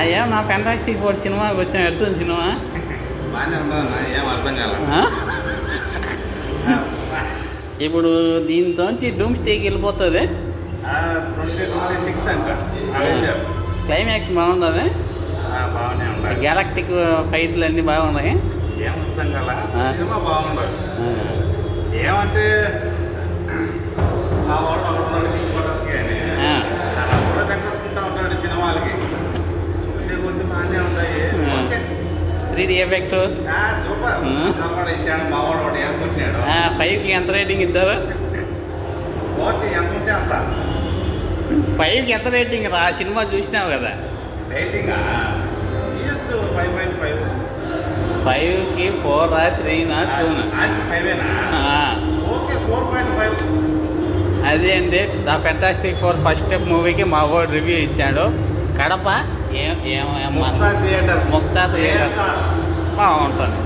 అయ్యా నా fantastic four సినిమాకి వచ్చాం ఎడుతుంది సినిమా? ఇప్పుడు దీంతోంచి డూమ్ స్టేకి వెళ్ళిపోతుంది క్లైమాక్స్ బాగుంటుంది గ్యాలక్టిక్ ఫైట్లు అన్నీ బాగున్నాయి. ఏమంటే త్రీ డి ఎఫెక్ట్ ఫైవ్కి ఎంత రేటింగ్ ఇచ్చారు? ఫైవ్కి ఎంత రేటింగ్ రా? సినిమా చూసినావు కదా. ఫైవ్ ఫైవ్కి ఫోర్ త్రీ నా టూ అదే అండి the fantastic four first step మూవీకి మా వాడు రివ్యూ ఇచ్చాడు. కడప? ఏం ఏం ముక్తా థియేటర్. బాగుంటుంది